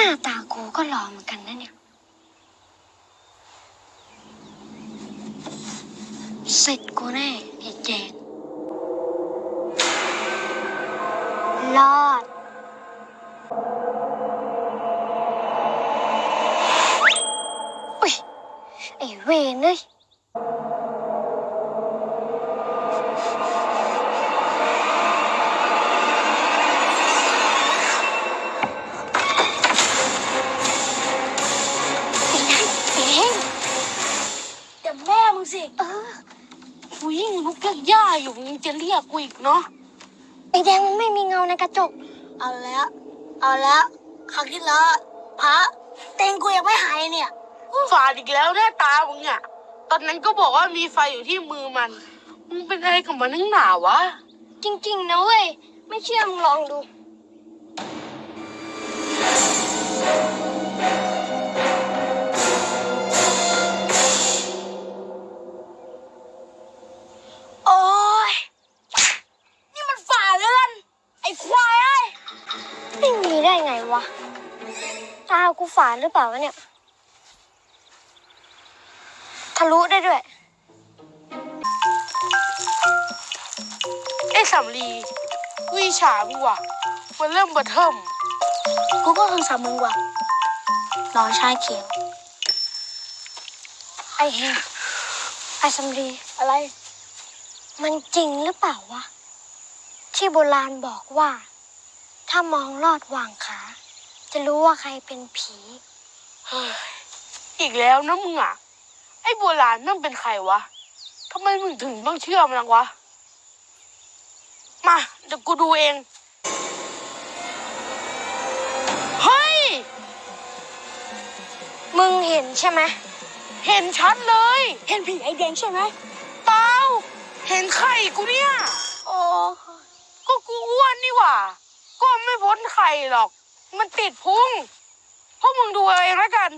หน้าตากูก็หล่อเหมือนกันนะเนี่ยเสร็จกูแน่ไอ้แจกรอด อุ้ยไอ้เวนเอ้ย สิ เออกูยิ่งลุกเรียกย่าอยู่มึงจะเรียกกูอีกเนาะ ไอ้แดงมันไม่มีเงาในกระจก เอาแล้ว เอาแล้วครั้งที่แล้วพระเต็งกูยังไม่หายเนี่ย ฝาดอีกแล้วหน้าตามึงอะ ตอนนั้นก็บอกว่ามีไฟอยู่ที่มือมัน มึงเป็นอะไรกับมันนักหนาวะ จริงๆนะเว้ย ไม่เชื่อมึงลองดู ไม่มีได้ไงวะ ตากูฝาดหรือเปล่าวะเนี่ย ทะลุได้ด้วยไอ้สำลีกูอิจฉามึงว่ะมันเริ่มเบะเทิมกูก็คือสามมึงว่ะน้องชายเขียว ไอเฮงไอสำลีอะไร มันจริงหรือเปล่าวะ ที่โบราณบอกว่า ถ้ามองลอดหว่างขา จะรู้ว่าใครเป็นผีเฮ้ยอีกแล้วนะมึงอะ ไอ้โบราณนั่นเป็นใครวะทำไมมึงถึงต้องเชื่อมันนักวะ มาเดี๋ยวกูดูเอง เฮ้ย มึงเห็นใช่ไหมเห็นชัดเลย เห็นผีไอแดงใช่ไหมเปล่าเห็นไข่กูเนี่ย โอ้ก็กูอ้วนนี่หว่าก็ไม่พ้น ไข่หรอก มันติดพุงพวกมึงดูเอาเองแล้วกัน